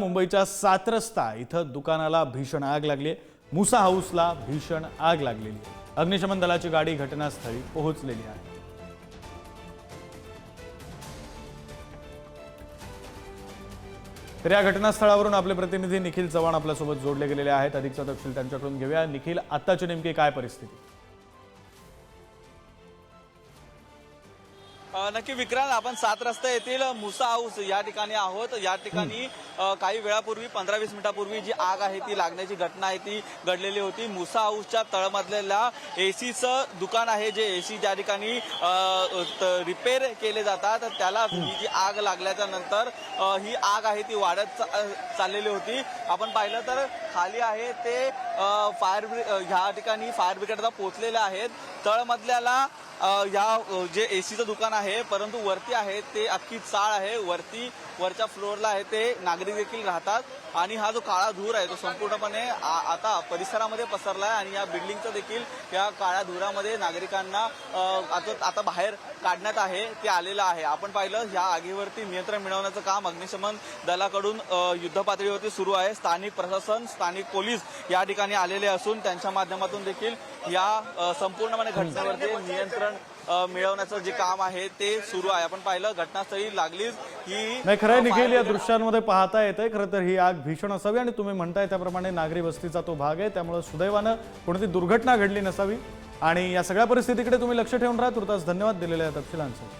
मुंबईच्या सात रस्ता इथं दुकानाला भीषण आग लागली मुसा हाऊसला भीषण आग लागलेली अग्निशमन दलाची गाडी घटनास्थळी पोहोचलेली आहे. तर या घटनास्थळावरून आपले प्रतिनिधी निखिल चव्हाण आपल्यासोबत जोडले गेलेले आहेत. अधिकचा तपशील त्यांच्याकडून घेऊया. निखिल आत्ताची नेमकी काय परिस्थिती? नक्की विक्रांत आपण सात रस्ता येथील मुसा हाऊस या ठिकाणी आहोत. या ठिकाणी काही वेळापूर्वी पंधरा वीस मिनिटापूर्वी जी आग आहे ती लागण्याची घटना आहे ती घडलेली होती. मुसा हाऊसच्या तळमधलेल्या एसीचं दुकान आहे जे एसी ज्या ठिकाणी रिपेअर केले जातात. त्याला ही जी आग लागल्याच्या नंतर ही आग आहे ती वाढत चा- चाललेली होती. आपण पाहिलं तर खाली आहे ते फायर ह्या ठिकाणी फायर ब्रिगेडला पोचलेले आहेत. तळमधल्याला या जे ए जे एसीचं दुकान आहे परंतु वरती आहे ते अख्खी चाळ आहे. वरती वरच्या फ्लोअरला आहे ते नागरिक देखील राहतात. आणि हा जो काळा धूर आहे तो संपूर्णपणे आता परिसरामध्ये पसरला आहे आणि या बिल्डिंगचं देखील या काळ्या धुरामध्ये नागरिकांना आता आता बाहेर काढण्यात आहे ते आलेलं आहे. आपण पाहिलं ह्या आगीवरती नियंत्रण मिळवण्याचं काम अग्निशमन दलाकडून युद्धपातळीवरती सुरू आहे. स्थानिक प्रशासन स्थानिक पोलीस या ठिकाणी आलेले असून त्यांच्या माध्यमातून देखील या संपूर्णपणे घटनेवरती नियंत्रण मिळवण्याचं जे काम आहे ते सुरू आहे. आपण पाहिलं घटनास्थळी लागलीच ही नाही खरंय अ, निखिल या दृश्यांमध्ये पाहता येतंय. खरं तर ही आग भीषण असावी आणि तुम्ही म्हणताय त्याप्रमाणे नागरी वस्तीचा तो भाग आहे. त्यामुळे सुदैवानं कोणती दुर्घटना घडली नसावी. आणि या सगळ्या परिस्थितीकडे तुम्ही लक्ष ठेवून राहा. तुर्तास धन्यवाद दिलेल्या तपशिलांसाठी.